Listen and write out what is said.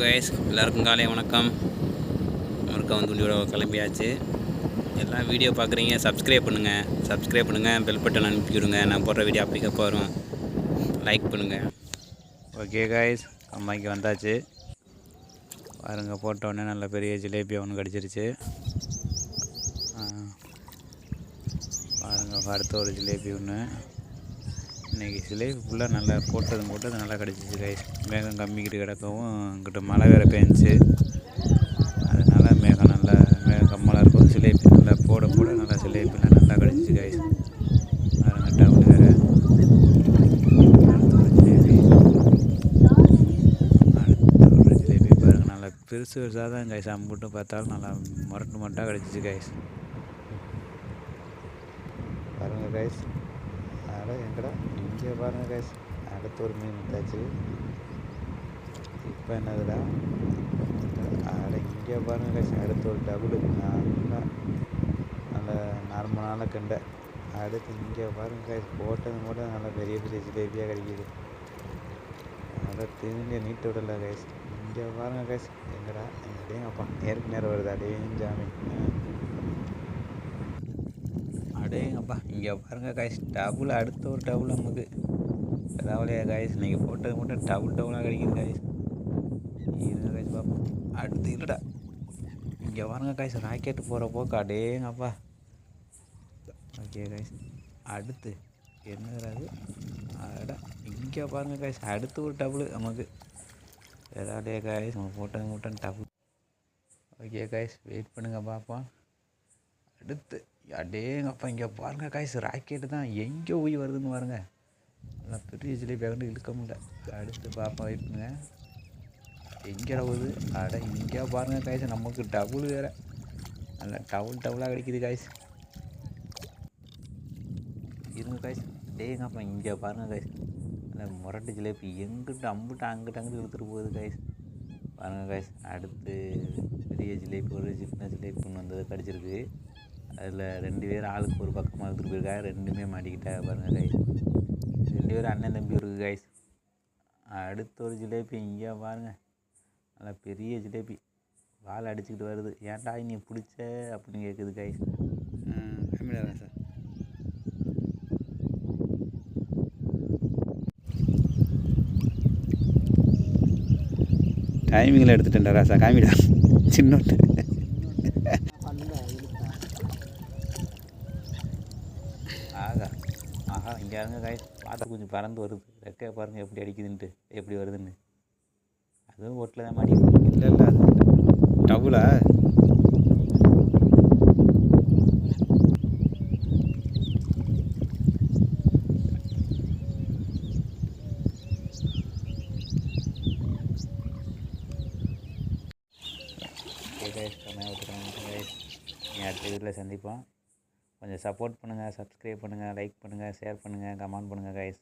Guys எல்லாருக்கும் காலை வணக்கம். மறுக்கா வந்து உண்டியோட கிளம்பியாச்சு. எல்லாம் வீடியோ பார்க்குறீங்க சப்ஸ்கிரைப் பண்ணுங்கள் சப்ஸ்கிரைப் பண்ணுங்கள் பெல் பட்டன் அனுப்பி விடுங்க. நான் போடுற வீடியோ அப்படி வரும். லைக் பண்ணுங்கள் ஓகே காய்ஸ் அம்மாய்க்கு வந்தாச்சு. பாருங்க போட்டோடனே நல்ல பெரிய ஜிலேபி ஒன்று கிடச்சிருச்சு. பாருங்க அடுத்த ஒரு ஜிலேபி ஒன்று இன்றைக்கி சிலேபி ஃபுல்லாக நல்லா போட்டது போட்டது நல்லா கிடச்சிச்சு கைஸ் மேகம் கம்மிக்கிட்டு கிடக்கவும் இங்கிட்ட மழை வேறு பேஞ்சிச்சு. அதனால் மேகம் நல்லா மேகம் கம்மலாக இருக்கும். சிலேபி நல்லா போட போட நல்லா ஜிலேபிலாம் நல்லா கிடச்சிச்சு கைஸ் பாருங்க டவுன் வேறு. ஜிலேபி அடுத்த ஒரு ஜிலேபி பாருங்கள் நல்லா பெருசு பெருசாக தான் கைஸ் அம்புட்டு பார்த்தாலும் நல்லா மொரட்டு மொட்டாக கிடச்சிச்சு கைஸ் பாருங்கள் கைஸ் அதனால் எங்கடா? இங்கே பாருங்க கைஸ் அடுத்து ஒரு மீன் விட்டாச்சு இப்போ என்னதுடா? அட இங்கே பாருங்க கைஸ் அடுத்த ஒரு டபுள் நல்லா நல்ல நார்மலான கண்டை. அடுத்து இங்கே பாருங்க கைஸ் போட்டது மட்டும் நல்லா பெரிய பெரிய ஜிலேபியாக கிடைக்கிது. அதனால் திரும்பி நீட்டு விடல கைஸ் இங்கே பாருங்க கைஸ் எங்கடா எங்கடேங்கப்பா நேருக்கு நேரம் வருது. அடேயும் ஜாமி. அடேங்கப்பா இங்கே பாருங்கள் காய்ஸ் டபுள் அடுத்த ஒரு டபுள் நமக்கு பரவாயில்லையா காய்ஸ் நீங்கள் போட்டது மட்டும் டபுள் டபுளாக கிடைக்குது காய்ஸ் இருங்க காய்ஸ் பார்ப்போம் அடுத்து இல்லைடா. இங்கே பாருங்க காய்ஸ் ராக்கெட்டு போகிற போக்கு அடேங்கப்பா ஓகே காய்ஸ் அடுத்து என்னது அடா இங்கே பாருங்கள் காய்ஸ் அடுத்து ஒரு டபுள் நமக்கு பரவாயில்லையா காய்ஸ் நம்ம போட்டது மட்டும் டபுள் ஓகே காய்ஸ் வெயிட் பண்ணுங்கள் பார்ப்போம் அடுத்து. அடேங்கப்பா இங்கே பாருங்கள் காய்ஸ் ராக்கெட்டு தான். எங்கே போய் வருதுன்னு பாருங்க. நல்லா பெரிய ஜிலேபி ஆகணும் இழுக்க முடியல. அடுத்து பார்ப்போம் வெயிட் பண்ணுங்க எங்கே போகுது? அட இங்கே பாருங்கள் காய்ஸ் நமக்கு டபுள் வேறு. நல்லா டவுள் டவுளாக கிடைக்குது காய்ஸ் இருங்க காய்ஸ் டேங்கப்பா இங்கே பாருங்கள் காய்ஸ் நல்லா முரட்டு ஜிலேபி எங்கிட்ட அம்பிட்டு அங்கிட்ட அங்கிட்டு இழுத்துட்டு போகுது காய்ஸ் பாருங்கள் காய்ஸ் அடுத்து பெரிய ஜிலேபி ஒரு சின்ன ஜிலேபி ஒன்று வந்தது கிடச்சிருக்கு. அதில் ரெண்டு பேர் ஆளுக்கு ஒரு பக்கமாக எடுத்துகிட்டு போயிருக்காங்க ரெண்டுமே மாட்டிக்கிட்டா பாருங்கள் கைஸ் ரெண்டு பேரும் அண்ணன் தம்பி இருக்குது கைஸ் அடுத்த ஒரு ஜிலேபி இங்கே பாருங்கள் நல்லா பெரிய ஜிலேபி. வால் அடிச்சுக்கிட்டு வருது. ஏன்டா நீ பிடிச்ச அப்படின்னு கேட்குது கைஸ் சார் டைமிங்கில் எடுத்துட்டேன்டா ராசா. காமிடா. சின்னோட்டு. ஆகா ஆஹா இங்கே இருங்க காய் பார்த்து கொஞ்சம் பறந்து வருது. ரெக்கையை பாருங்கள் எப்படி அடிக்குதுன்ட்டு எப்படி வருதுன்னு. அதுவும் ஓட்டில் தான் மாடி இல்லை இல்லை அது டபுளா அடுத்த வீட்டில் சந்திப்போம். கொஞ்சம் சப்போர்ட் பண்ணுங்கள் சப்ஸ்கிரைப் பண்ணுங்கள் லைக் பண்ணுங்கள் ஷேர் பண்ணுங்கள் கமெண்ட் பண்ணுங்கள் கைஸ்